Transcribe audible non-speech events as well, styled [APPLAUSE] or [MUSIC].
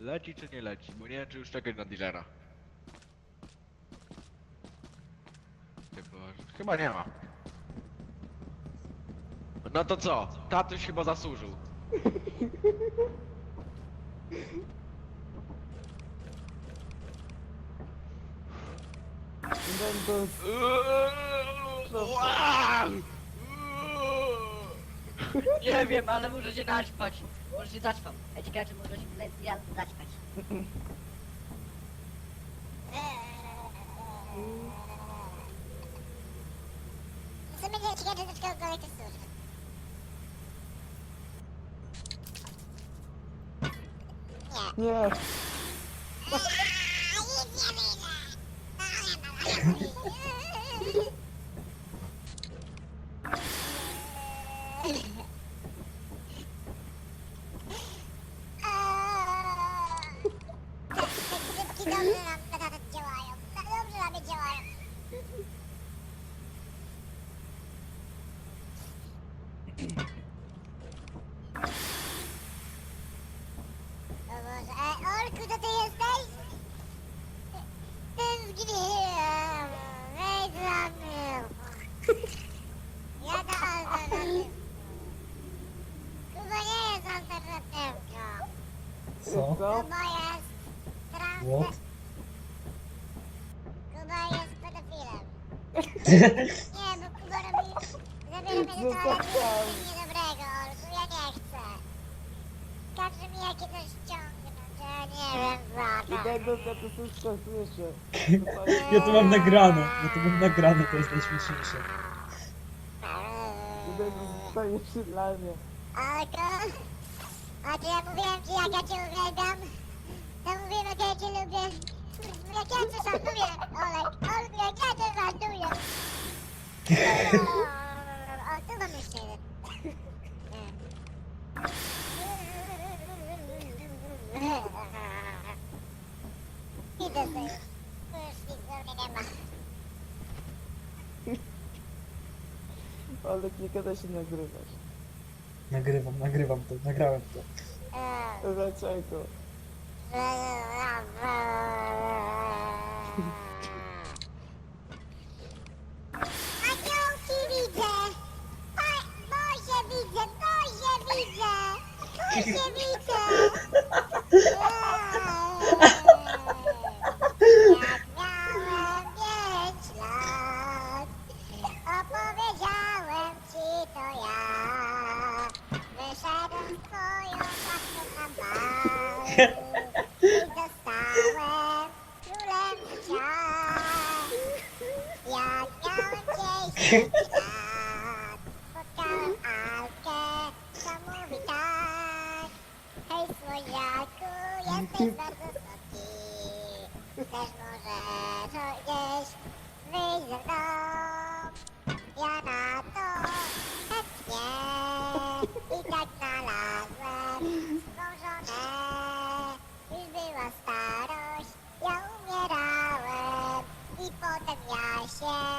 Leci czy nie leci? Bo nie wiem, czy już czekać na dealera. Chyba, chyba nie ma. No to co? Tatuś chyba zasłużył. [LAUGHS] Mentos, Nie wiem, ale muszę się naćpać. Może się zaćpam. Ja ciekawe, czy może się le- ja zaćpać. W sumie nie ciekawe, do czego kolej to służy. Nie. nie, Aaa, nic nie wyjdę. O Boże, e, Olku, to ty jesteś? Tęskniłem, wejdź za mną. Ja to alternatywka. Kuba nie jest alternatywką. Co? co? Kuba jest trans... What? Kuba jest pedofilem. [LAUGHS] Nie, bo Kuba robi... Mnie do toalety coś niedobrego, Olku, ja nie chcę. Każe mi jakie coś ściągnąć, ja nie wiem za to. Mentos, ja to wszystko słyszę. [LAUGHS] Ja to mam nagrane. Ja to mam nagrane, to jest najśmieszniejsze. Mentos, to jeszcze dla mnie. Olku, a czy ja mówiłem ci jak ja cię uwielbiam? To mówiłem jak ja cię lubię. Jak ja cię szanuję, Olek. Olku, jak ja cię szanuję. [LAUGHS] Tu już nic nie ma. Ale nie kada się nagrywać. Nagrywam, nagrywam to, nagrałem to. Eee. Dlaczego? I zostałem królem życia. Jak miałem dziesięć lat, spotkałem Alkę, co mówi tak. Hej słodziaku, jesteś bardzo słodki. Też może Gracias.